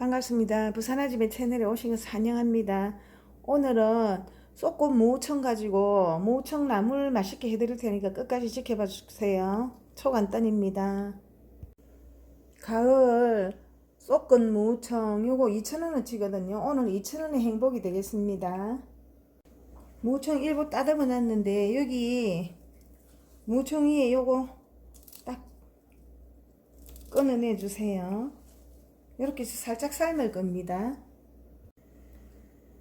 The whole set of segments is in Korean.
반갑습니다. 부산아집의 채널에 오신 것을 환영합니다. 오늘은 모청 가지고 모청 나물 맛있게 해드릴 테니까 끝까지 지켜봐 주세요. 초간단입니다. 가을 모청 요거 2,000원어치거든요. 오늘 2,000원의 행복이 되겠습니다. 모청 일부 따듬어 놨는데 여기 모청 위에 요거 딱 끊어내 주세요. 이렇게 해서 살짝 삶을 겁니다.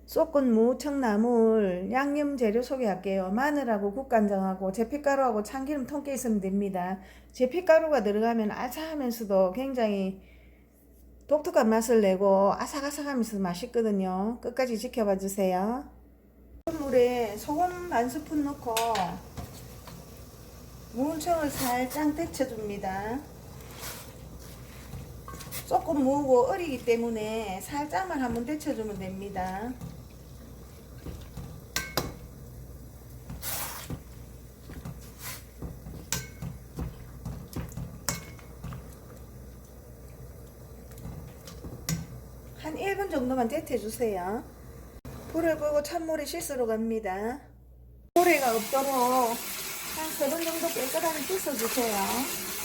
쏙은 무 청나물 양념 재료 소개할게요. 마늘하고 국간장하고 제피가루하고 참기름 통깨 있으면 됩니다. 제피가루가 들어가면 아삭하면서도 굉장히 독특한 맛을 내고 아삭아삭하면서 맛있거든요. 끝까지 지켜봐 주세요. 물에 소금 반 스푼 넣고 무청을 살짝 데쳐줍니다. 조금 무고 어리기 때문에 살짝만 한번 데쳐주면 됩니다. 한 1분 정도만 데쳐주세요. 불을 끄고 찬물에 씻으러 갑니다. 모래가 없도록 한 3번 정도 깨끗하게 씻어주세요.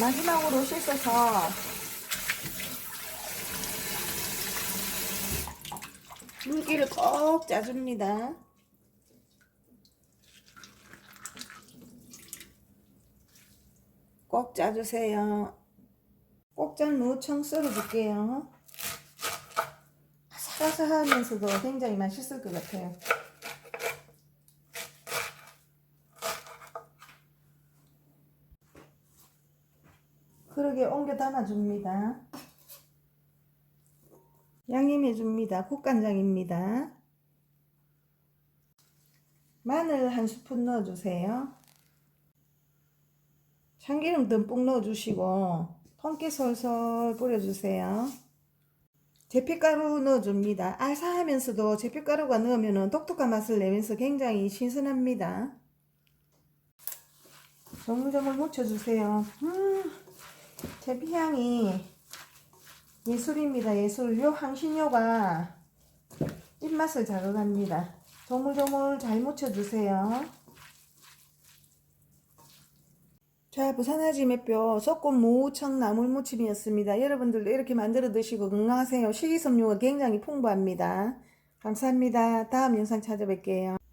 마지막으로 씻어서 물기를 꼭 짜줍니다. 꼭 짜주세요. 꼭 짠 무청 썰어줄게요. 아삭아삭하면서도 굉장히 맛있을 것 같아요. 그러게 옮겨 담아줍니다. 양념해줍니다. 국간장입니다. 마늘 한 스푼 넣어주세요. 참기름 듬뿍 넣어주시고 통깨 솔솔 뿌려주세요. 제피가루 넣어줍니다. 알싸하면서도 제피가루가 넣으면 독특한 맛을 내면서 굉장히 신선합니다. 조물조물 묻혀주세요. 음. 제 피향이 예술입니다. 예술. 요 향신료가 입맛을 자극합니다. 조물조물 잘 묻혀주세요. 자, 부산아지 맷뼈 쏙꽃 무청 나물 무침이었습니다. 여러분들도 이렇게 만들어 드시고 건강하세요. 식이섬유가 굉장히 풍부합니다. 감사합니다. 다음 영상 찾아뵐게요.